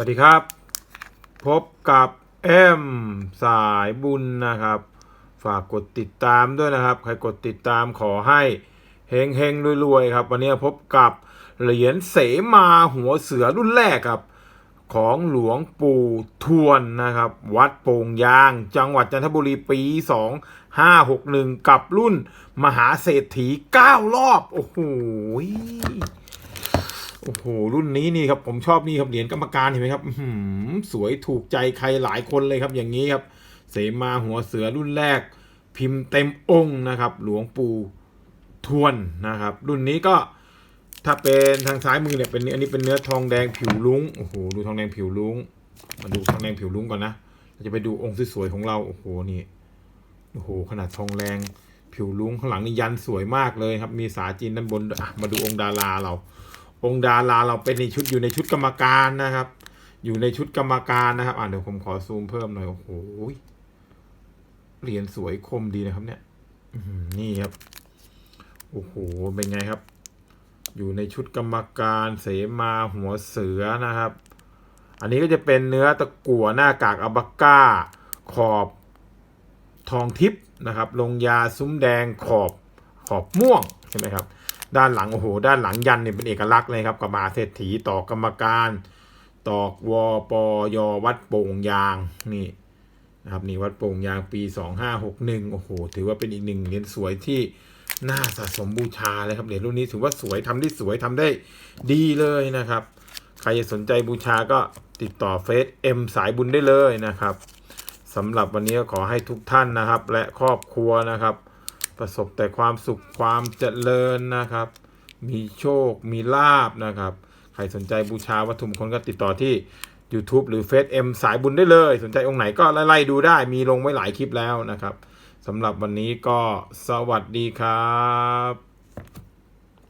สวัสดีครับ พบกับเอ็มสายบุญนะครับ ฝากกดติดตามด้วยนะครับ ใครกดติดตามขอให้เฮงเฮงๆรวยๆครับ วันนี้พบกับเหรียญเสมาหัวเสือรุ่นแรกครับ ของหลวงปู่ทวนนะครับ วัดโป่งยาง จังหวัดจันทบุรีปี 2561 กับรุ่นมหาเศรษฐี 9 รอบ โอ้โห โอ้โหรุ่นนี้นี่ครับผมชอบนี่ครับเหรียญกรรมการเห็นไหมครับสวยถูกใจใครหลายคนเลยครับ อย่างนี้ครับ เสมาหัวเสือรุ่นแรก พิมพ์เต็มองค์นะครับ หลวงปู่ทวนนะครับ รุ่นนี้ก็ถ้าเป็นทางซ้ายมือเนี่ยเป็นอันนี้เป็นเนื้อทองแดงผิวลุ้งโอ้โหดูทองแดงผิวลุ้งมาดูทองแดงผิวลุ้งก่อนนะเราจะไปดูองค์สวยๆของเราโอ้โหนี่โอ้โหขนาดทองแดงผิวลุ้งข้างหลังนี่ยันสวยมากเลยครับ มีสาจีนด้านบนอะมาดูองค์ดาราเรา องค์ดาราเราเป็นในชุดอยู่ในชุดกรรมการนะครับ อยู่ในชุดกรรมการนะครับ อ่าเดี๋ยวผมขอซูมเพิ่มหน่อย โอ้โหเหรียญสวยคมดีนะครับ เนี่ยนี่ครับ โอ้โห เป็นไงครับ อยู่ในชุดกรรมการเสมาหัวเสือนะครับ อันนี้ก็จะเป็นเนื้อตะกั่วหน้ากากอับาก้า ขอบทองทิพย์นะครับ ลงยาซุ้มแดงขอบขอบม่วงใช่ไหมครับ ด้านหลังโอ้โหด้านหลังยันเนี่ยเป็นเอกลักษณ์เลยครับกับมาเศรษฐีต่อกรรมการ ตอกวปยวัดโป่งยางนี่นะครับนี่วัดโป่งยางปี 2561โอ้โหถือว่าเป็นอีกหนึ่งเหรียญสวยที่น่าสะสมบูชาเลยครับเหรียญรุ่นนี้ถือว่าสวยทำได้สวยทำได้ดีเลยนะครับ ใครสนใจบูชาก็ติดต่อเฟซเอ็มสายบุญได้เลยนะครับสำหรับวันนี้ก็ขอให้ทุกท่านนะครับ และครอบครัวนะครับ ประสบแต่ความสุขความเจริญนะครับ มีโชคมีลาบนะครับ ใครสนใจบูชาวัตถุมงคลก็ติดต่อที่ YouTube หรือเฟซเอ็มสายบุญได้เลย สนใจองค์ไหนก็ไล่ๆดูได้ มีลงไว้หลายคลิปแล้วนะครับสำหรับวันนี้ก็สวัสดีครับ